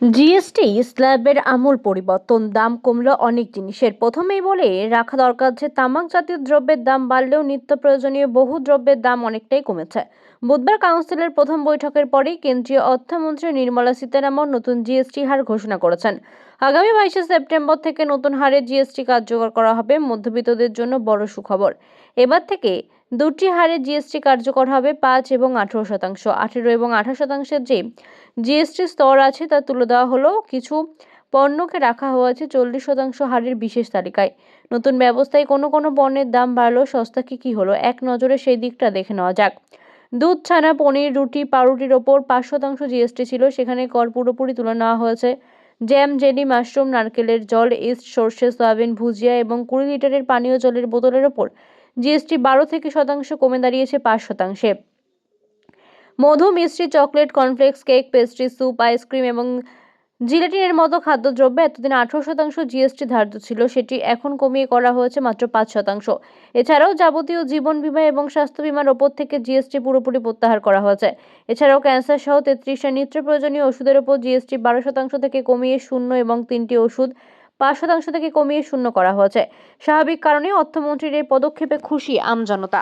GST স্ল্যাবের আমূল পরিবর্তন। দাম কমলো অনেক জিনিসের। প্রথমেই বলে, রাখা দরকার যে তামাক জাতীয় দ্রব্যের দাম বাড়লেও নিত্য প্রয়োজনীয় বহু দ্রব্যের দাম অনেকটাই কমেছে। বুধবার কাউন্সিলের প্রথম বৈঠকের পরেই কেন্দ্রীয় অর্থমন্ত্রী নির্মলা সীতারামন নতুন জিএসটি হার ঘোষণা করেছেন। আগামী বাইশে সেপ্টেম্বর থেকে নতুন হারে জিএসটি কার্যকর করা হবে, মধ্যবিত্তদের জন্য বড় সুখবর। এবার থেকে দুটি হারে জিএসটি কার্যকর হবে পাঁচ এবং আঠেরো শতাংশ। আঠেরো এবং আঠারো শতাংশের যে জিএসটি স্তর আছে তা তুলে দেওয়া হলো, কিছু পণ্যকে রাখা হয়েছে চল্লিশ শতাংশ হারের বিশেষ তালিকায়। নতুন ব্যবস্থায় কোনো কোনো পণ্যের দাম বাড়লো সস্তা কি কি হলো, এক নজরে সেই দিকটা দেখে নেওয়া যাক। দুধ ছানা, পনির, রুটি, পাউরুটির ওপর পাঁচ শতাংশ জিএসটি ছিল। সেখানে কর পুরোপুরি তুলে নেওয়া হয়েছে। জ্যাম, জেলি, মাশরুম, নারকেলের জল, ইস্ট সর্ষে, সয়াবিন, ভুজিয়া এবং কুড়ি লিটারের পানীয় জলের বোতলের ওপর জিএসটি বারো থেকে শতাংশ কমে দাঁড়িয়েছে পাঁচ শতাংশে। মধু, মিষ্টি, chocolate, cornflakes, cake, pastry, soup, ice cream এবং জিলেটিনের মতো খাদ্যদ্রব্যে এতদিন আঠারো শতাংশ জিএসটি ধার্য ছিল, সেটি এখন কমিয়ে করা হয়েছে মাত্র পাঁচ শতাংশ। এছাড়াও যাবতীয় জীবন বিমা এবং স্বাস্থ্য বীমার ওপর থেকে জিএসটি পুরোপুরি প্রত্যাহার করা হয়েছে। এছাড়াও ক্যান্সার সহ তেত্রিশটা নিত্য প্রয়োজনীয় ওষুধের ওপর জিএসটি বারো শতাংশ থেকে কমিয়ে শূন্য এবং তিনটি ওষুধ পাঁচ শতাংশ থেকে কমিয়ে শূন্য করা হয়েছে। স্বাভাবিক কারণে অর্থমন্ত্রীর এই পদক্ষেপে খুশি আমজনতা